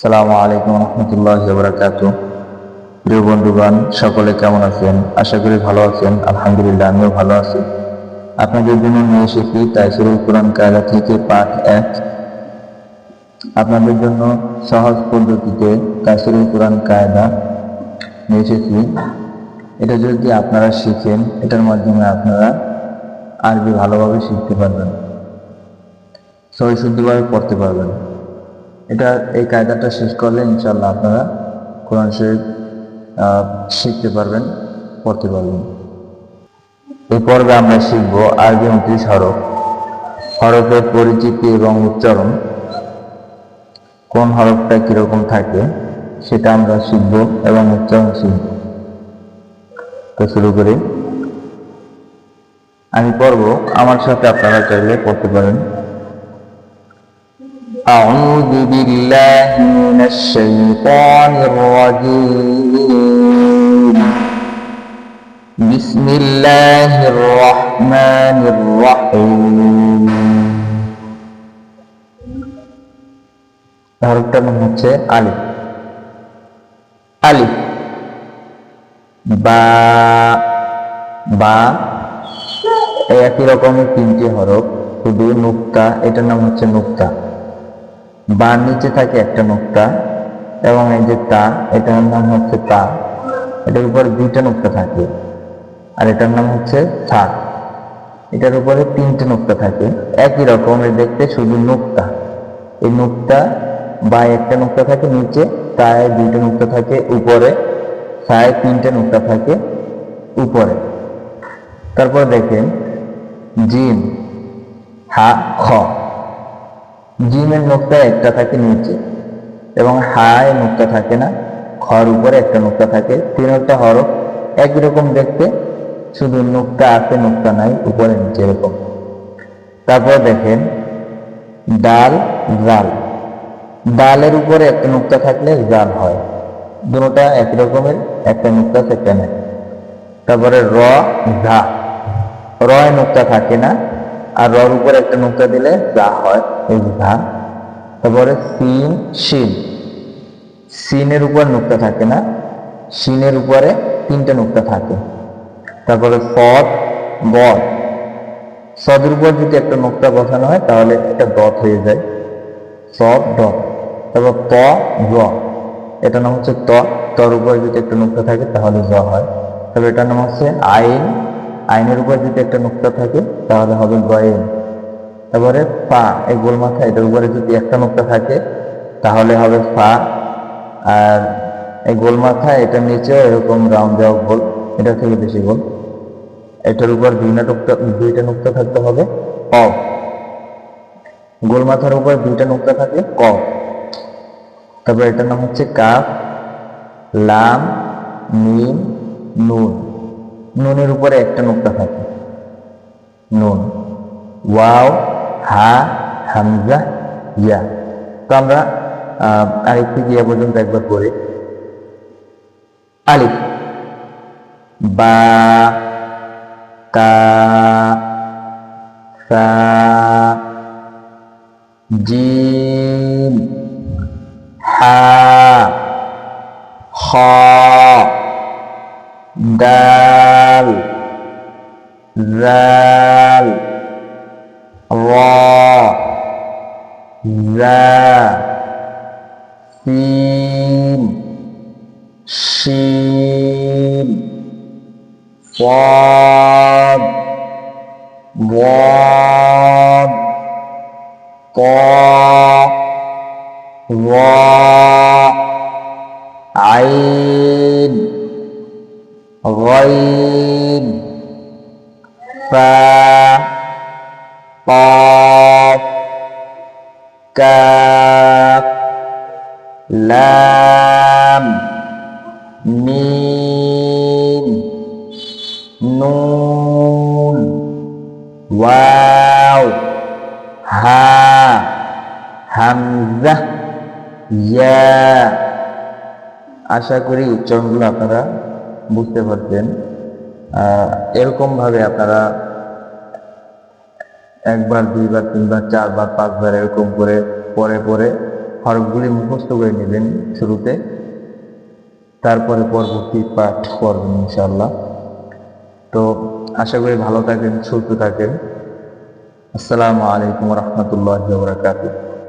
সালামু আলাইকুম রহমতুল্লাহ বরাকাতু। প্রিয় বন্ধুগণ, সকলে কেমন আছেন? আশা করি ভালো আছেন। আলহামদুলিল্লাহ, আমিও ভালো আছি। আপনাদের জন্য নিয়ে এসেছি তাইসিরুল কোরআন কায়দা থেকে পাঠ এক। আপনাদের জন্য সহজ পদ্ধতিতে তাইসিরুল কোরআন কায়দা নিয়ে এসেছি। এটা যদি আপনারা শিখেন, এটার মাধ্যমে আপনারা আরবি ভালোভাবে শিখতে পারবেন সহি শুদ্ধভাবে পড়তে পারবেন। এটা, এই কায়দাটা শেষ করলে ইনশাল্লাহ আপনারা কোরআন শরীফ শিখতে পারবেন, পড়তে পারবেন। এই পর্বে আমরা শিখব আরবি উনত্রিশ হরফ। হরফের পরিচিতি এবং উচ্চারণ। কোন হরফটা কীরকম থাকে সেটা আমরা শিখব এবং উচ্চারণ শিখব। তো শুরু করি। আমি পড়ব, আমার সাথে আপনারা চাইলে পড়তে পারেন। أعوذ بالله من الشيطان الرجيم بسم الله الرحمن الرحيم হরফটার নাম হচ্ছে আলিফ আলিফ বা বা এই একই রকমের তিনটি হরফ শুধু নুক্তা এটার নাম হচ্ছে নুক্তা বা নিচে থাকে একটা নুক্তা এবং এই যে তা, এটার নাম হচ্ছে তা। এটার উপর দুইটা নুক্তা থাকে আর এটার নাম হচ্ছে থা এটার উপরে তিনটে নুক্তা থাকে। একই রকমের দেখতে শুধু নুক্তা। এই নুক্তা বা একটা নুক্তা থাকে নিচে, তায় দুইটা নুক্তা থাকে উপরে ছায় তিনটে নুক্তা থাকে উপরে। তারপর দেখেন জিম হা, খ। জিমের নোকটা একটা থাকে নিচে এবং হায় নোকটা থাকে না। খর উপরে একটা নোকটা থাকে। তিনটা হরফ একই রকম দেখতে, শুধু নোকটা আছে নোকটা নাই, উপরে নিচে এরকম। তারপর দেখেন, ডাল, জাল। ডালের উপরে একটা নোকটা থাকলে জাল হয়। দুটোটা একই রকমের, একটা নোকটা একটা নেই। তারপরে র, ঝা। রয় নোকটা থাকে না, আর রর উপরে একটা নোকতা দিলে যা হয়, এই ধা তারপরে সিন, শিন। সিনের উপর নোকতা থাকে না সিনের উপরে তিনটা নোকতা থাকে। তারপরে সদ বদ সদের উপর যদি একটা নোকতা বসানো হয়, তাহলে এটা দত হয়ে যায়। সদ দত তারপর ত, জ। এটা নাম হচ্ছে ত। তর উপরে যদি একটা নোকতা থাকে, তাহলে জ হয়। তবে এটার নাম হচ্ছে আইন। আইনের উপর যদি একটা নোকতা থাকে, তাহলে হবে গয়েন তারপরে পা, এই গোল মাথা এটার উপরে যদি একটা নোকতা থাকে, তাহলে হবে ফা আর এই গোল মাথা এটার নিচে এরকম রাউন্ড দেওয়া গোল, এটা থেকে বেশি গোল। এটার উপর দুইটা নোকতা দুইটা নোকতা থাকতে হবে অ গোল মাথার উপর দুইটা নোকতা থাকে, ক। তারপর এটার নাম হচ্ছে কাফ, লাম, মিম, নুন। নুনের উপরে একটা নোকতা থাকে, নুন। ওয়াও। হা, হামজা, ইয়া। তো আমরা থেকে ইয়া পর্যন্ত একবার পড়ি। আলিফ, বা, তা, সা, জিম, হা, খ, দাল, জাল, র ذا سين شين صاد ضاد طاء ظاء عين غين فا طاء কাফ লাম মিম নুন ওয়াও হা হামজা ইয়া আশা করি উচ্চারণগুলো আপনারা বুঝতে পারছেন। এরকমভাবে আপনারা একবার, দুইবার, তিনবার, চারবার, পাঁচবার এরকম করে, পরে পরে হরফগুলি মুখস্থ করে নেবেন শুরুতে। তারপরে পরবর্তী পাঠ করবেন ইনশাল্লাহ তো আশা করি ভালো থাকেন, সুস্থ থাকেন। আসসালামু আলাইকুম রহমতুল্লাহ বরাকাতুহ।